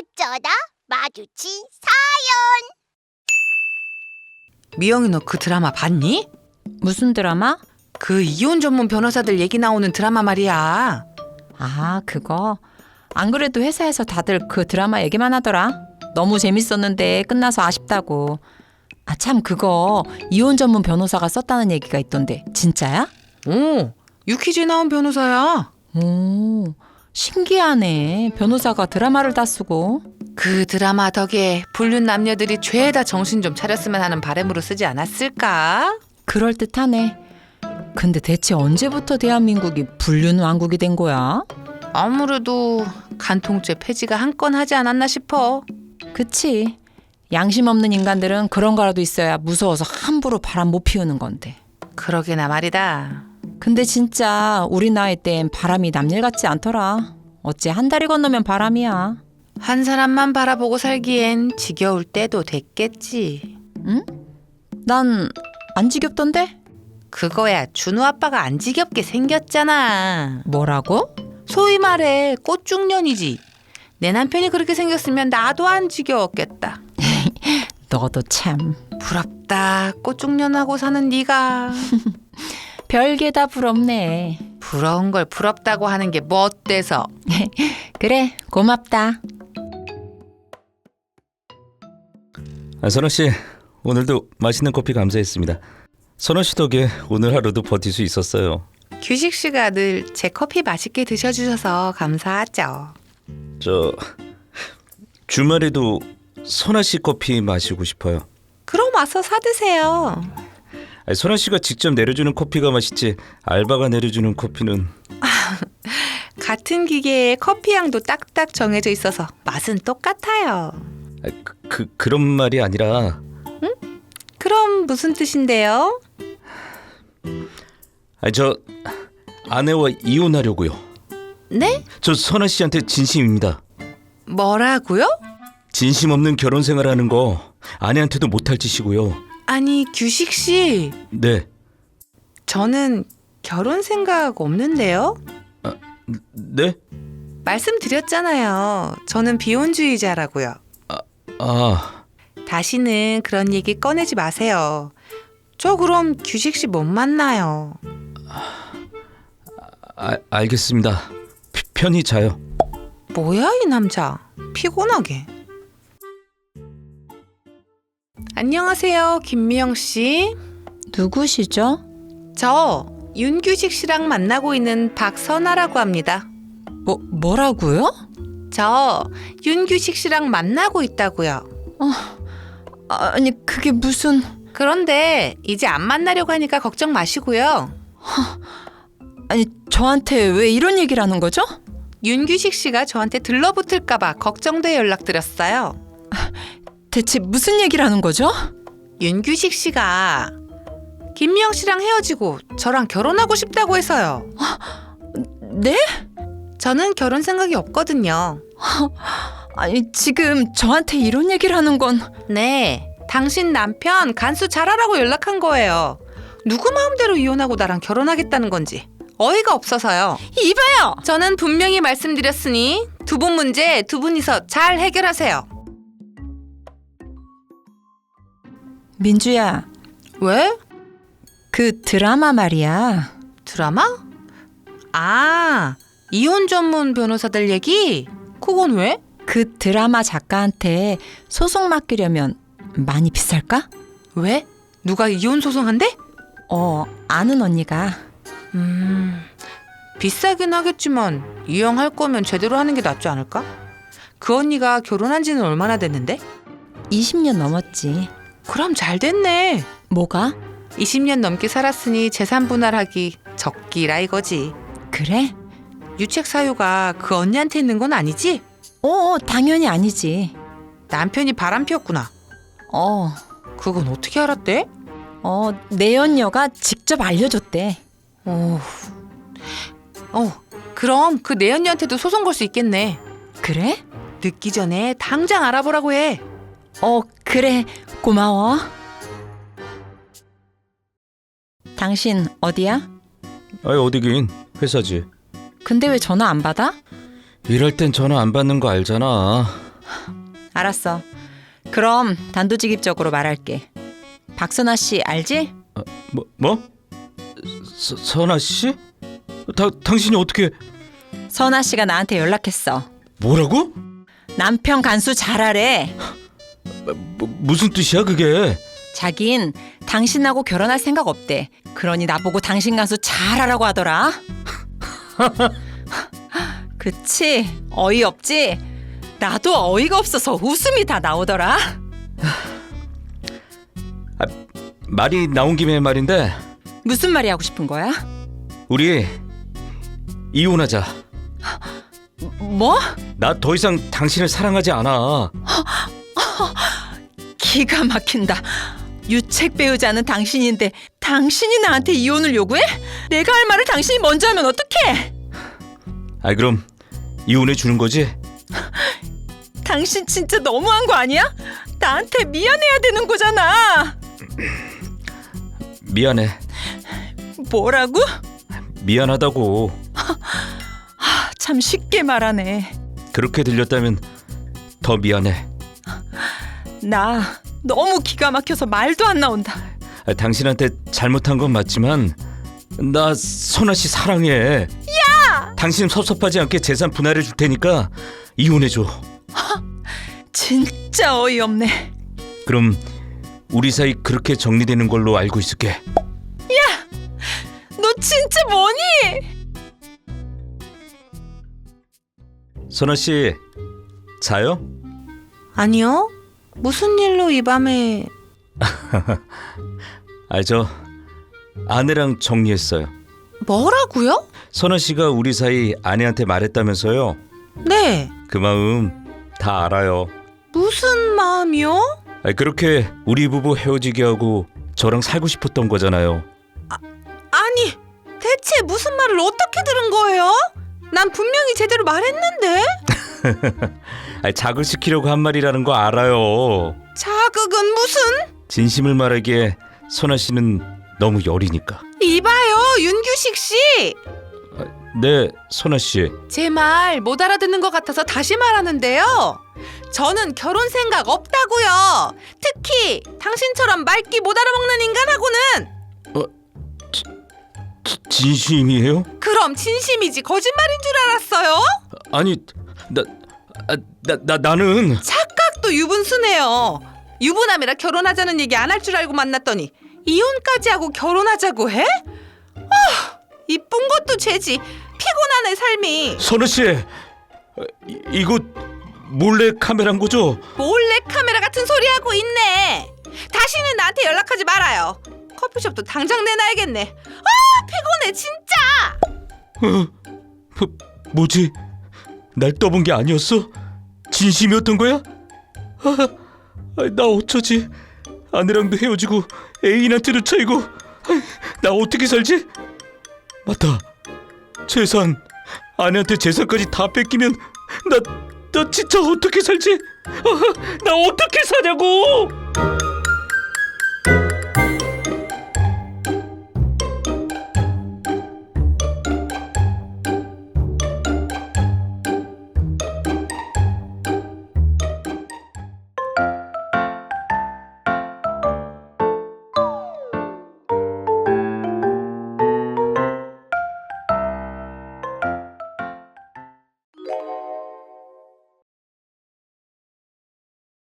어쩌다 마주친 미영이 너 그 드라마 봤니? 무슨 드라마? 그 이혼 전문 변호사들 얘기 나오는 드라마 말이야. 아, 그거. 안 그래도 회사에서 다들 그 드라마 얘기만 하더라. 너무 재밌었는데 끝나서 아쉽다고. 아, 참, 그거 이혼 전문 변호사가 썼다는 얘기가 있던데. 진짜야? 오, 유퀴즈에 나온 변호사야. 오, 신기하네. 변호사가 드라마를 다 쓰고. 그 드라마 덕에 불륜 남녀들이 죄다 정신 좀 차렸으면 하는 바람으로 쓰지 않았을까? 그럴 듯하네. 근데 대체 언제부터 대한민국이 불륜 왕국이 된 거야? 아무래도 간통죄 폐지가 한 건 하지 않았나 싶어. 그치. 양심 없는 인간들은 그런 거라도 있어야 무서워서 함부로 바람 못 피우는 건데. 그러게나 말이다. 근데 진짜 우리 나이 땐 바람이 남일 같지 않더라. 어째 한 달이 건너면 바람이야. 한 사람만 바라보고 살기엔 지겨울 때도 됐겠지. 난안 지겹던데? 그거야 준우 아빠가 안 지겹게 생겼잖아. 뭐라고? 소위 말해 꽃중년이지. 내 남편이 그렇게 생겼으면 나도 안 지겨웠겠다. 너도 참. 부럽다. 꽃중년하고 사는 네가 별게 다 부럽네. 부러운 걸 부럽다고 하는 게 뭐 어때서? 그래, 고맙다. 아, 선호 씨 오늘도 맛있는 커피 감사했습니다. 선호 씨 덕에 오늘 하루도 버틸 수 있었어요. 규식 씨가 늘 제 커피 맛있게 드셔주셔서 감사하죠. 저 주말에도 선아 씨 커피 마시고 싶어요. 그럼 와서 사드세요. 아니, 선아 씨가 직접 내려주는 커피가 맛있지 알바가 내려주는 커피는 같은 기계에 커피 향도 딱딱 정해져 있어서 맛은 똑같아요. 아, 그, 그 그런 말이 아니라 그럼 무슨 뜻인데요? 아니, 저 아내와 이혼하려고요. 네? 저 선아 씨한테 진심입니다. 뭐라고요? 진심 없는 결혼 생활하는 거 아내한테도 못할 짓이고요. 아니 규식 씨, 네, 저는 결혼 생각 없는데요. 네, 말씀드렸잖아요. 저는 비혼주의자라고요. 아, 다시는 그런 얘기 꺼내지 마세요. 저 그럼 규식 씨 못 만나요. 아 알겠습니다. 피- 편히 자요. 뭐야 이 남자 피곤하게. 안녕하세요 김미영 씨. 누구시죠? 저 윤규식 씨랑 만나고 있는 박선아라고 합니다. 뭐, 뭐라고요? 저 윤규식 씨랑 만나고 있다고요. 아니, 그게 무슨... 그런데 이제 안 만나려고 하니까 걱정 마시고요. 아니, 저한테 왜 이런 얘기를 하는 거죠? 윤규식 씨가 저한테 들러붙을까 봐 걱정돼 연락드렸어요. 대체 무슨 얘기를 하는 거죠? 윤규식 씨가 김미영 씨랑 헤어지고 저랑 결혼하고 싶다고 해서요. 네? 저는 결혼 생각이 없거든요. 아니, 지금 저한테 이런 얘기를 하는 건... 네, 당신 남편 간수 잘하라고 연락한 거예요. 누구 마음대로 이혼하고 나랑 결혼하겠다는 건지 어이가 없어서요. 이봐요! 저는 분명히 말씀드렸으니 두 분 문제 두 분이서 잘 해결하세요. 민주야, 왜? 그 드라마 말이야. 드라마? 아, 이혼 전문 변호사들 얘기? 그건 왜? 그 드라마 작가한테 소송 맡기려면 많이 비쌀까? 왜? 누가 이혼 소송한대? 어, 아는 언니가. 음, 비싸긴 하겠지만 이왕할 거면 제대로 하는 게 낫지 않을까? 그 언니가 결혼한 지는 얼마나 됐는데? 20년 넘었지. 그럼 잘 됐네. 뭐가? 20년 넘게 살았으니 재산 분할하기 적기라 이거지. 그래? 유책 사유가 그 언니한테 있는 건 아니지? 어, 당연히 아니지. 남편이 바람 피웠구나. 어, 그건 어떻게 알았대? 어, 내 언녀가 직접 알려줬대. 어, 어, 그럼 그 내연녀한테도 소송 걸 수 있겠네. 그래? 늦기 전에 당장 알아보라고 해. 어, 그래. 고마워. 당신 어디야? 아니 어디긴 회사지. 근데 왜 전화 안 받아? 이럴 땐 전화 안 받는 거 알잖아. 알았어. 그럼 단도직입적으로 말할게. 박선아 씨 알지? 뭐 뭐? 서, 선아 씨? 다, 당신이 어떻게 선아 씨가 나한테 연락했어. 뭐라고? 남편 간수 잘하래. 뭐, 무슨 뜻이야 그게? 자긴 당신하고 결혼할 생각 없대. 그러니 나보고 당신 간수 잘하라고 하더라. 그치? 어이없지? 나도 어이가 없어서 웃음이 다 나오더라. 말이 나온 김에 말인데 무슨 말이 하고 싶은 거야? 우리 이혼하자. 뭐? 나 더 이상 당신을 사랑하지 않아. 기가 막힌다. 유책 배우자는 당신인데 당신이 나한테 이혼을 요구해? 내가 할 말을 당신이 먼저 하면 어떡해? 아 그럼 이혼해 주는 거지? 당신 진짜 너무한 거 아니야? 나한테 미안해야 되는 거잖아. 미안해. 뭐라고? 미안하다고. 참 쉽게 말하네. 그렇게 들렸다면 더 미안해. 나 너무 기가 막혀서 말도 안 나온다. 아, 당신한테 잘못한 건 맞지만 나 선아 씨 사랑해. 야! 당신 섭섭하지 않게 재산 분할해 줄 테니까 이혼해 줘. 진짜 어이없네. 그럼 우리 사이 그렇게 정리되는 걸로 알고 있을게. 너 진짜 뭐니? 선아 씨 자요? 아니요. 무슨 일로 이 밤에 아 저 아내랑 정리했어요. 뭐라고요? 선아 씨가 우리 사이 아내한테 말했다면서요? 네. 그 마음 다 알아요. 무슨 마음이요? 아, 그렇게 우리 부부 헤어지게 하고 저랑 살고 싶었던 거잖아요. 아니, 대체 무슨 말을 어떻게 들은 거예요? 난 분명히 제대로 말했는데. 아, 자극시키려고 한 말이라는 거 알아요. 자극은 무슨? 진심을 말하기에 선아 씨는 너무 여리니까. 이봐요, 윤규식 씨. 네, 선아 씨. 제 말 못 알아듣는 것 같아서 다시 말하는데요. 저는 결혼 생각 없다고요. 특히 당신처럼 말귀 못 알아먹는 인간하고는 지- 진심이에요? 그럼 진심이지 거짓말인 줄 알았어요? 아니, 나, 아, 나, 나 나는 착각도 유분수네요. 유부남이라 결혼하자는 얘기 안 할 줄 알고 만났더니 이혼까지 하고 결혼하자고 해? 아, 이쁜 것도 죄지. 피곤하네 삶이. 선아 씨. 어, 이, 이거 몰래 카메라인 거죠? 몰래 카메라 같은 소리 하고 있네. 다시는 나한테 연락하지 말아요. 커피숍도 당장 내놔야겠네. 아 피곤해 진짜. 어, 뭐, 뭐지? 날 떠본 게 아니었어? 진심이었던 거야? 아, 아, 나 어쩌지? 아내랑도 헤어지고 애인한테도 차이고 아, 나 어떻게 살지? 맞다 재산 아내한테 재산까지 다 뺏기면 나, 나 진짜 어떻게 살지? 아, 나 어떻게 사냐고